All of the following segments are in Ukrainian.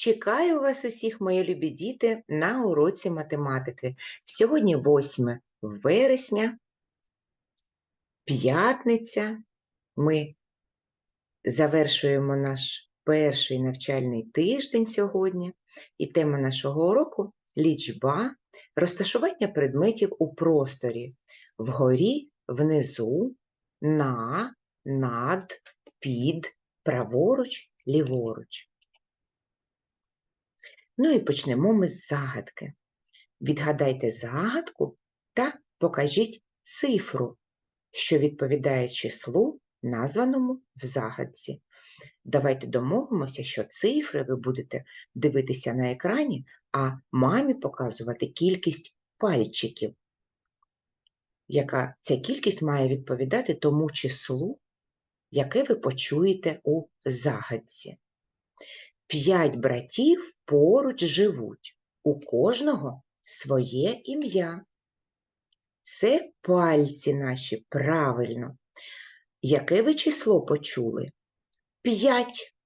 Чекаю вас усіх, мої любі діти, на уроці математики. Сьогодні 8 вересня, п'ятниця. Ми завершуємо наш перший навчальний тиждень сьогодні, і тема нашого уроку лічба, розташування предметів у просторі, вгорі, внизу, на, над, під, праворуч, ліворуч. Ну і почнемо ми з загадки. Відгадайте загадку та покажіть цифру, що відповідає числу, названому в загадці. Давайте домовимося, що цифри ви будете дивитися на екрані, а мамі показувати кількість пальчиків, яка ця кількість має відповідати тому числу, яке ви почуєте у загадці. П'ять братів поруч живуть, у кожного своє ім'я. Це пальці наші правильно. Яке ви число почули? П'ять.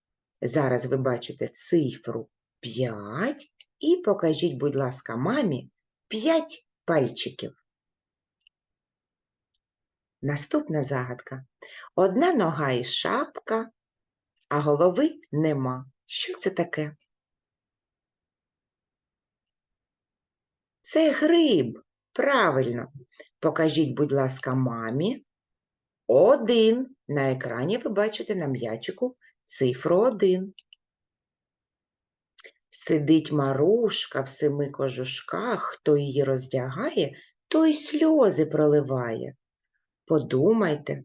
Зараз ви бачите цифру п'ять і покажіть, будь ласка, мамі п'ять пальчиків. Наступна загадка. Одна нога і шапка, а голови нема. Що це таке? Це гриб. Правильно. Покажіть, будь ласка, мамі. Один. На екрані ви бачите на м'ячику цифру один. Сидить Марушка в семи кожушках, хто її роздягає, той сльози проливає. Подумайте,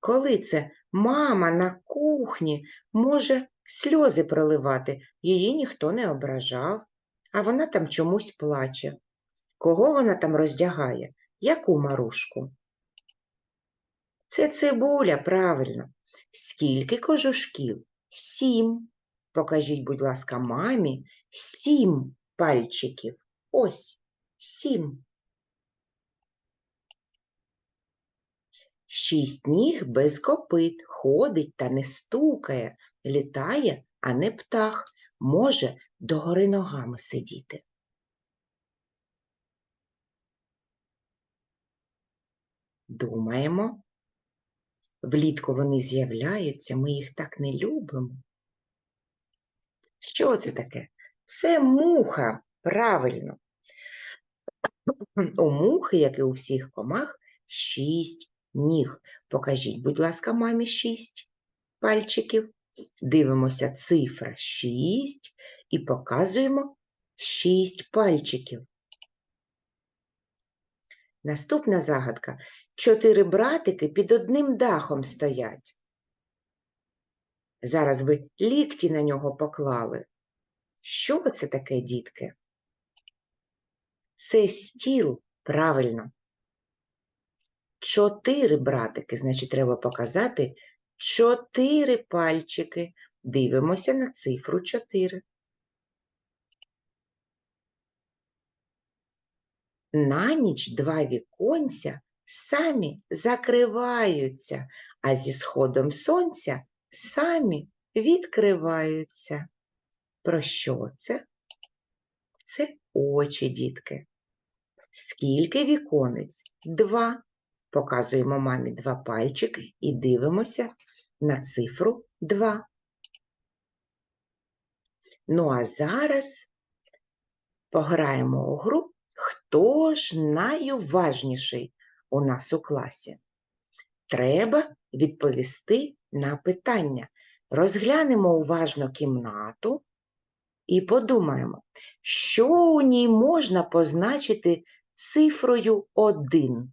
коли це мама на кухні може сльози проливати, її ніхто не ображав, а вона там чомусь плаче. Кого вона там роздягає? Яку марушку? Це цибуля, правильно. Скільки кожушків? Сім. Покажіть, будь ласка, мамі, сім пальчиків. Ось, сім. Шість ніг без копит, ходить та не стукає, літає, а не птах, може догори ногами сидіти. Думаємо. Влітку вони з'являються, ми їх так не любимо. Що це таке? Це муха, правильно. У мухи, як і у всіх комах, шість ніг. Покажіть, будь ласка, мамі шість пальчиків. Дивимося цифра 6 і показуємо 6 пальчиків. Наступна загадка. Чотири братики під одним дахом стоять. Зараз ви лікті на нього поклали. Що це таке, дітки? Це стіл, правильно. Чотири братики, значить, треба показати чотири пальчики. Дивимося на цифру 4. На ніч два віконця самі закриваються, а зі сходом сонця самі відкриваються. Про що це? Це очі, дітки. Скільки віконець? Два. Показуємо мамі два пальчики і дивимося на цифру 2. Ну, а зараз пограємо у гру, хто ж найуважніший у нас у класі. Треба відповісти на питання. Розглянемо уважно кімнату і подумаємо, що у ній можна позначити цифрою 1.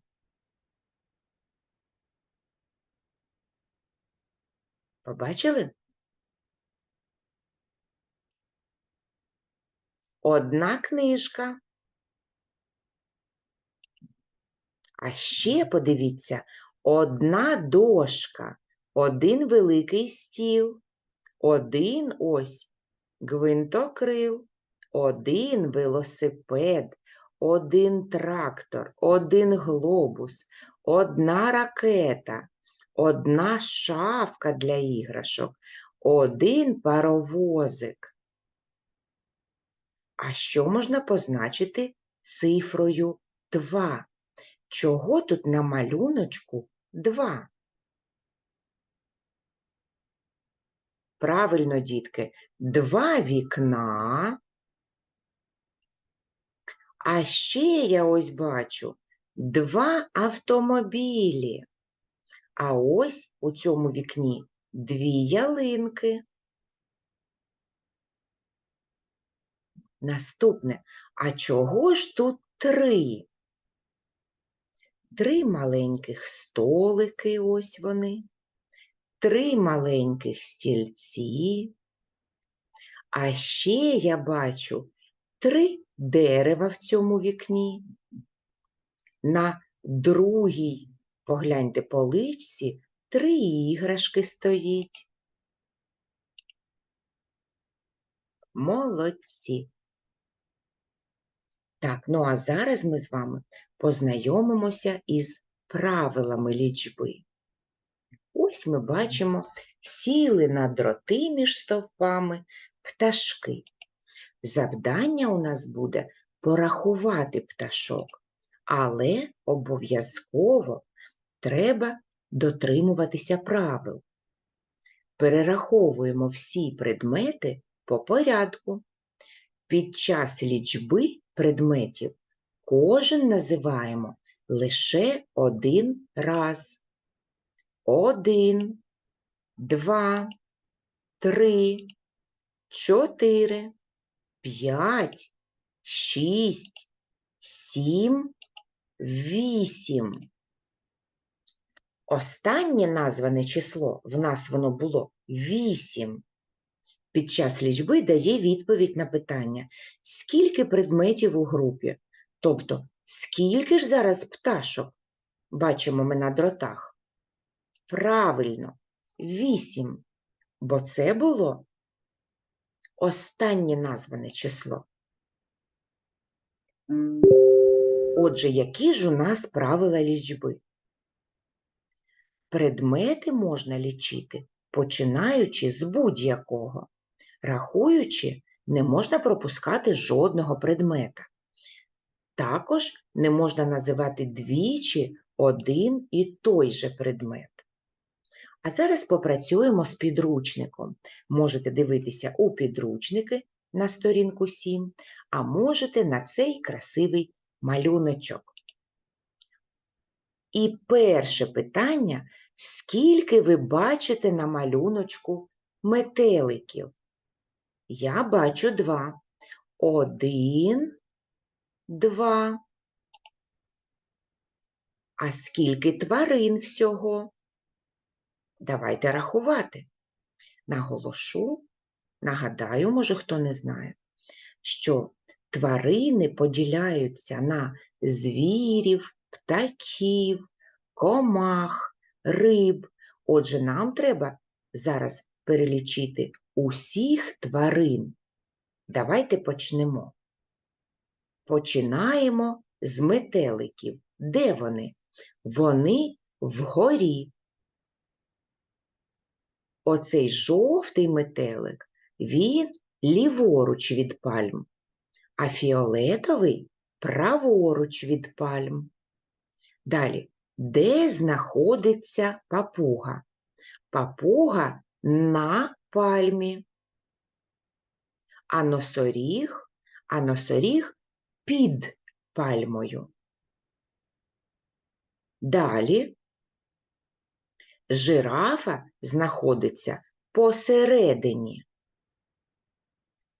Побачили? Одна книжка. А ще подивіться, одна дошка, один великий стіл, один ось гвинтокрил, один велосипед, один трактор, один глобус, одна ракета, одна шафка для іграшок, один паровозик. А що можна позначити цифрою 2? Чого тут на малюночку 2? Правильно, дітки, два вікна. А ще я ось бачу два автомобілі. А ось у цьому вікні дві ялинки. Наступне. А чого ж тут три? Три маленьких столики, ось вони, три маленьких стільці. А ще я бачу три дерева в цьому вікні. На другій, погляньте, поличці три іграшки стоїть. Молодці. Так, ну а зараз ми з вами познайомимося із правилами лічби. Ось ми бачимо, сіли на дроти між стовпами пташки. Завдання у нас буде порахувати пташок, але обов'язково треба дотримуватися правил. Перераховуємо всі предмети по порядку. Під час лічби предметів кожен називаємо лише один раз. Один, два, три, чотири, п'ять, шість, сім, вісім. Останнє назване число в нас воно було вісім. Під час лічби дає відповідь на питання, скільки предметів у групі, тобто, скільки ж зараз пташок бачимо ми на дротах? Правильно, вісім, бо це було останнє назване число. Отже, які ж у нас правила лічби? Предмети можна лічити, починаючи з будь-якого. Рахуючи, не можна пропускати жодного предмета. Також не можна називати двічі один і той же предмет. А зараз попрацюємо з підручником. Можете дивитися у підручники на сторінку 7, а можете на цей красивий малюночок. І перше питання: скільки ви бачите на малюночку метеликів? Я бачу два. Один, два. А скільки тварин всього? Давайте рахувати. Наголошу, нагадаю, може, хто не знає, що тварини поділяються на звірів, птахів, комах, риб. Отже, нам треба зараз перелічити усіх тварин. Давайте почнемо. Починаємо з метеликів. Де вони? Вони вгорі. Оцей жовтий метелик, він ліворуч від пальм, а фіолетовий праворуч від пальм. Далі, де знаходиться папуга? Папуга на пальмі. А носоріг, а носоріг під пальмою. Далі жирафа знаходиться посередині.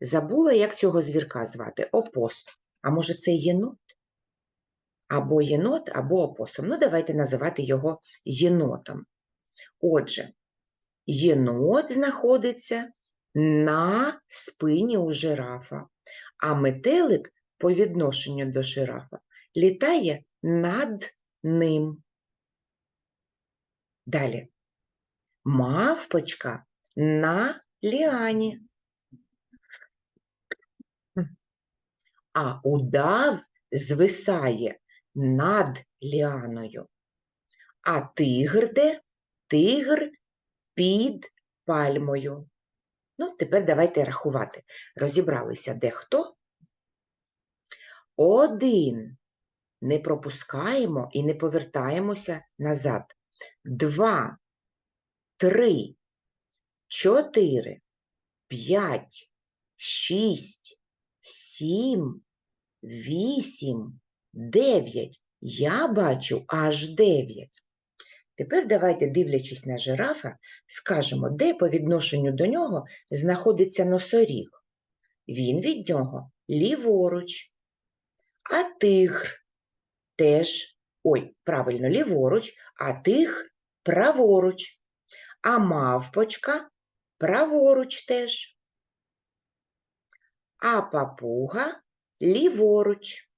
Забула, як цього звірка звати? Опосум. А може, це єнот? Або єнот, або опосум. Ну, давайте називати його єнотом. Отже, єнот знаходиться на спині у жирафа, а метелик по відношенню до жирафа літає над ним. Далі. Мавпочка на ліані. А удав звисає над ліаною. А тигр де? Тигр під пальмою. Ну, тепер давайте рахувати. Розібралися де хто, Один. Не пропускаємо і не повертаємося назад. Два, три, чотири, п'ять, шість, сім, вісім, дев'ять. Я бачу аж дев'ять. Тепер давайте, дивлячись на жирафа, скажемо, де по відношенню до нього знаходиться носоріг. Він від нього ліворуч, а тигр теж, ой, правильно, ліворуч, а тигр праворуч, а мавпочка праворуч теж, а папуга ліворуч.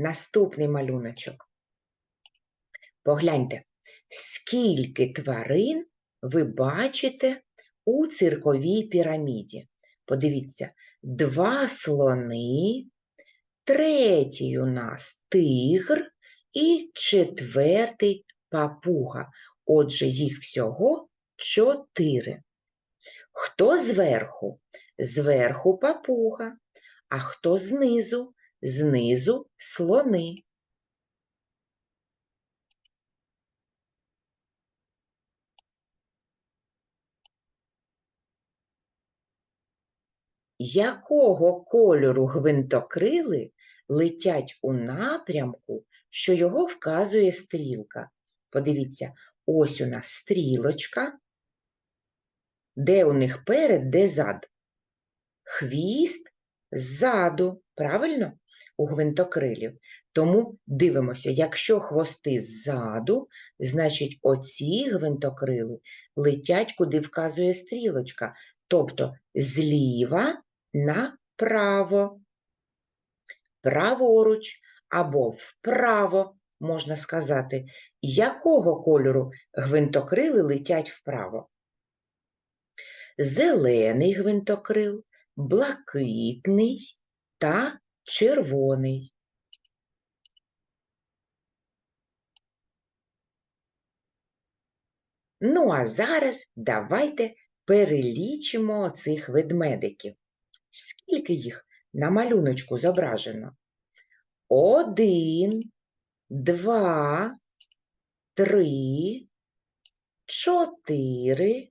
Наступний малюночок. Погляньте, скільки тварин ви бачите у цирковій піраміді. Подивіться, два слони, третій у нас тигр і четвертий папуга. Отже, їх всього чотири. Хто зверху? Зверху папуга, а хто знизу? Знизу слони. Якого кольору гвинтокрили летять у напрямку, що його вказує стрілка? Подивіться, ось у нас стрілочка. Де у них перед, де зад? Хвіст ззаду, правильно? У гвинтокрилів. Тому дивимося, якщо хвости ззаду, значить оці гвинтокрили летять, куди вказує стрілочка, тобто зліва направо, праворуч або вправо, можна сказати, якого кольору гвинтокрили летять вправо. Зелений гвинтокрил, блакитний та червоний. Ну, а зараз давайте перелічимо цих ведмедиків. Скільки їх на малюночку зображено? Один, два, три, чотири,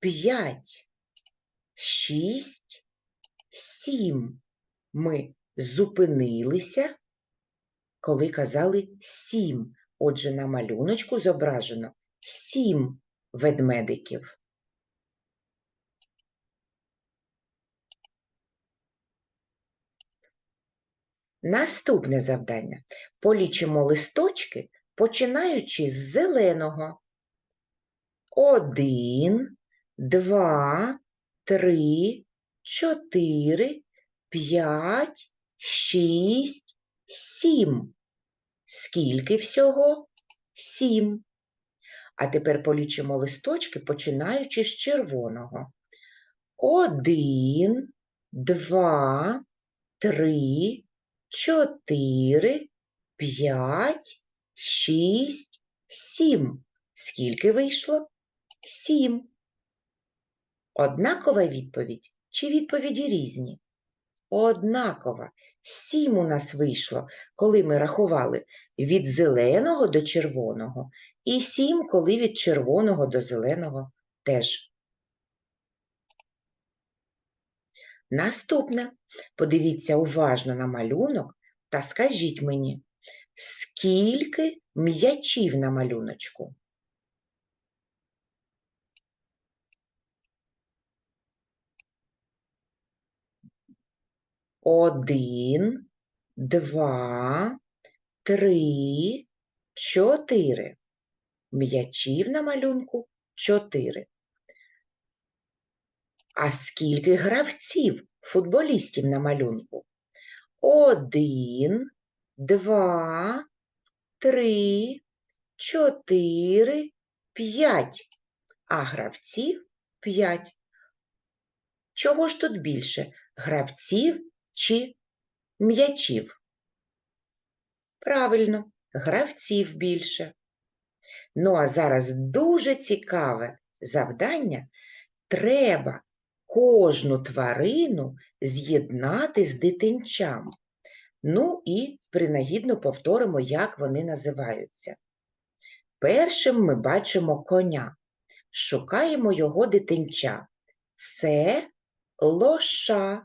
п'ять, шість, сім. Ми зупинилися, коли казали сім. Отже, на малюночку зображено сім ведмедиків. Наступне завдання. Полічимо листочки, починаючи з зеленого. Один, два, три, чотири, п'ять, шість, сім. Скільки всього? Сім. А тепер полічимо листочки, починаючи з червоного. Один, два, три, чотири, п'ять, шість, сім. Скільки вийшло? Сім. Однакова відповідь чи відповіді різні? Однакова. Сім у нас вийшло, коли ми рахували від зеленого до червоного, і сім, коли від червоного до зеленого теж. Наступне. Подивіться уважно на малюнок та скажіть мені, скільки м'ячів на малюночку? Один, два, три, чотири. М'ячів на малюнку чотири. А скільки гравців, футболістів на малюнку? Один, два, три, чотири, п'ять. А гравців п'ять. Чого ж тут більше? Гравців чи м'ячів? Правильно, гравців більше. Ну, а зараз дуже цікаве завдання. Треба кожну тварину з'єднати з дитинчам. Ну і принагідно повторимо, як вони називаються. Першим ми бачимо коня. Шукаємо його дитинча. Це лоша.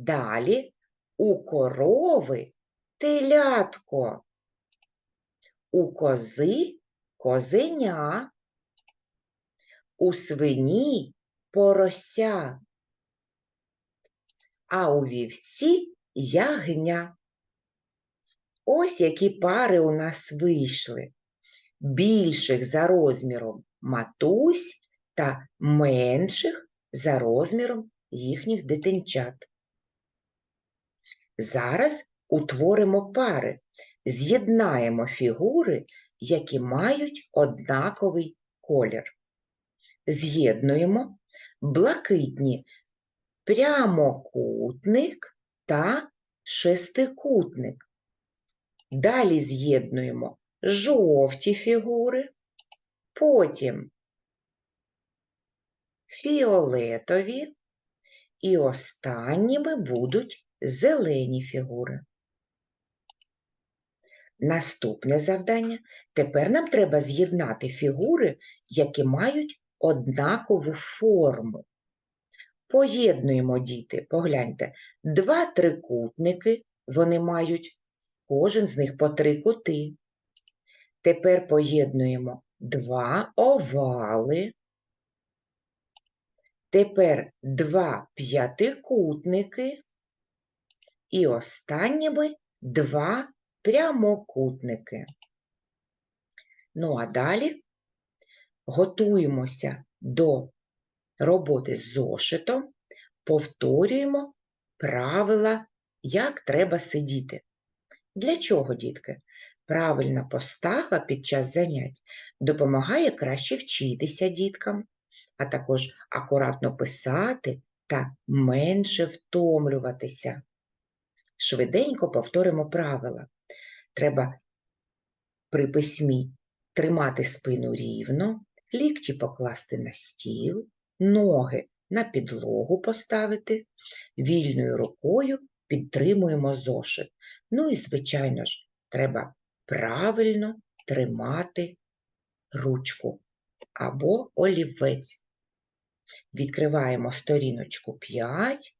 Далі у корови телятко, у кози козеня, у свині порося, а у вівці ягня. Ось які пари у нас вийшли. Більших за розміром матусь та менших за розміром їхніх дитинчат. Зараз утворимо пари, з'єднаємо фігури, які мають однаковий колір. З'єднуємо блакитні прямокутник та шестикутник. Далі з'єднуємо жовті фігури, потім фіолетові і останніми будуть зелені фігури. Наступне завдання. Тепер нам треба з'єднати фігури, які мають однакову форму. Поєднуємо діти, погляньте, два трикутники вони мають, кожен з них по три кути. Тепер поєднуємо два овали. Тепер два п'ятикутники. І останніми два прямокутники. Ну, а далі готуємося до роботи з зошитом, повторюємо правила, як треба сидіти. Для чого, дітки? Правильна постава під час занять допомагає краще вчитися діткам, а також акуратно писати та менше втомлюватися. Швиденько повторимо правила. Треба при письмі тримати спину рівно, лікті покласти на стіл, ноги на підлогу поставити, вільною рукою підтримуємо зошит. Ну і, звичайно ж, треба правильно тримати ручку або олівець. Відкриваємо сторіночку 5,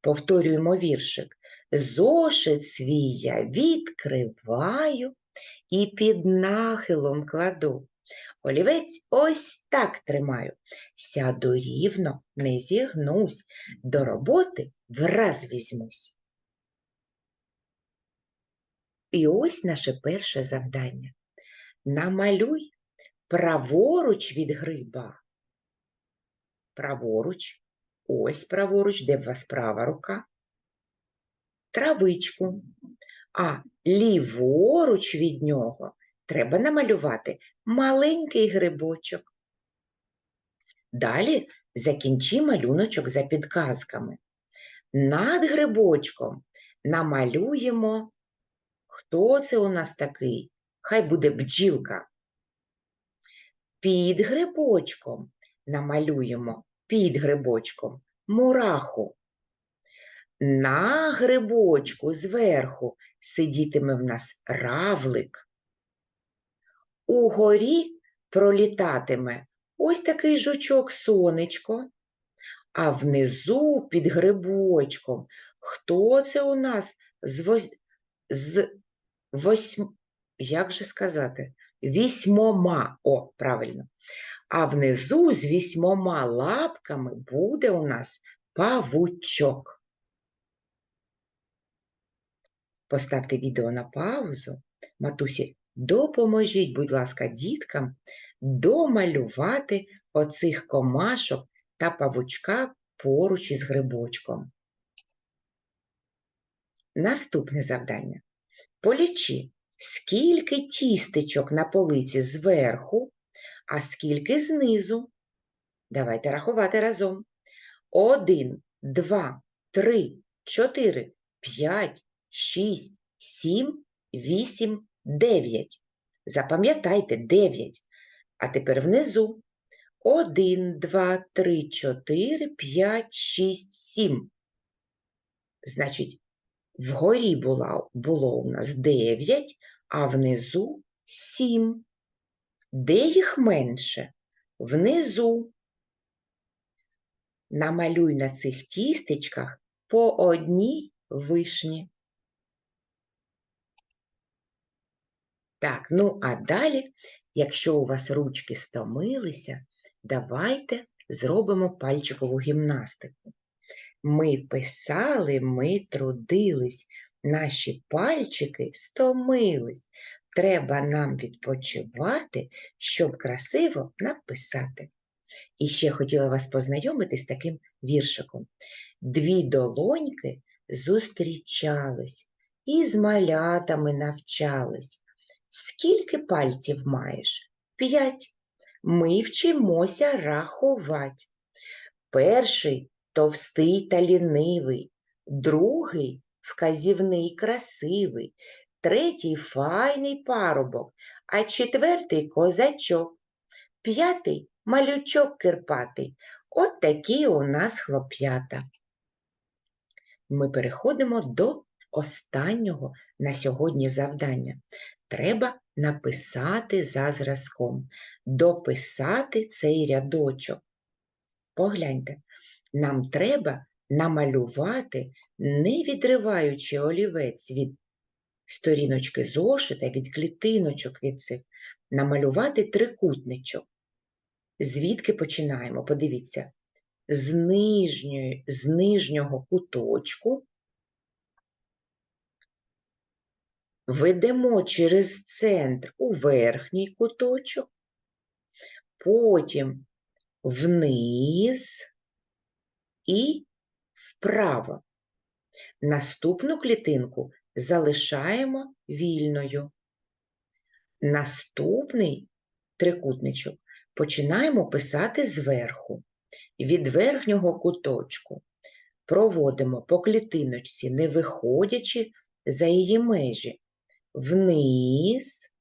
повторюємо віршик. Зошит свій я відкриваю і під нахилом кладу. Олівець ось так тримаю. Сяду рівно, не зігнусь, до роботи враз візьмусь. І ось наше перше завдання. Намалюй праворуч від гриба. Праворуч, ось праворуч, де в вас права рука травичку, а ліворуч від нього треба намалювати маленький грибочок. Далі закінчи малюночок за підказками. Над грибочком намалюємо, хто це у нас такий? Хай буде бджілка. Під грибочком намалюємо під грибочком мураху. На грибочку зверху сидітиме в нас равлик. Угорі пролітатиме ось такий жучок сонечко, а внизу під грибочком. Хто це у нас з вось... з восьм... як же сказати? Вісьмома, о, правильно. А внизу з вісьмома лапками буде у нас павучок. Поставте відео на паузу. Матусі, допоможіть, будь ласка, діткам домалювати оцих комашок та павучка поруч із грибочком. Наступне завдання. Полічи, скільки тістечок на полиці зверху, а скільки знизу. Давайте рахувати разом. Один, два, три, чотири, п'ять, шість, сім, вісім, дев'ять. Запам'ятайте дев'ять. А тепер внизу. 1, 2, 3, 4, 5, 6, 7. Значить, вгорі була, було у нас 9, а внизу 7. Де їх менше? Внизу. Намалюй на цих тістечках по одній вишні. Так, ну а далі, якщо у вас ручки стомилися, давайте зробимо пальчикову гімнастику. Ми писали, ми трудились, наші пальчики стомились. Треба нам відпочивати, щоб красиво написати. І ще хотіла вас познайомити з таким віршиком. Дві долоньки зустрічались і з малятами навчались. Скільки пальців маєш? П'ять. Ми вчимося рахувати. Перший товстий та лінивий, другий вказівний красивий, третій файний парубок, а четвертий козачок, п'ятий малючок кирпатий. От такі у нас хлоп'ята. Ми переходимо до останнього на сьогодні завдання. Треба написати за зразком, дописати цей рядочок. Погляньте, нам треба намалювати, не відриваючи олівець від сторіночки зошита, від клітиночок від цих, намалювати трикутничок. Звідки починаємо? Подивіться, з, нижньої, з нижнього куточку ведемо через центр у верхній куточок, потім вниз і вправо. Наступну клітинку залишаємо вільною. Наступний трикутничок починаємо писати зверху. Від верхнього куточку проводимо по клітиночці, не виходячи за її межі, вниз,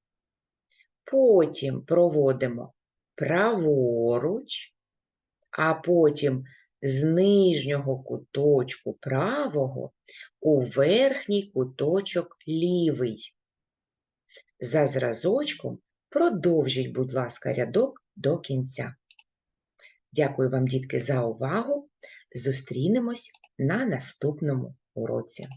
потім проводимо праворуч, а потім з нижнього куточку правого у верхній куточок лівий. За зразочком продовжіть, будь ласка, рядок до кінця. Дякую вам, дітки, за увагу. Зустрінемось на наступному уроці.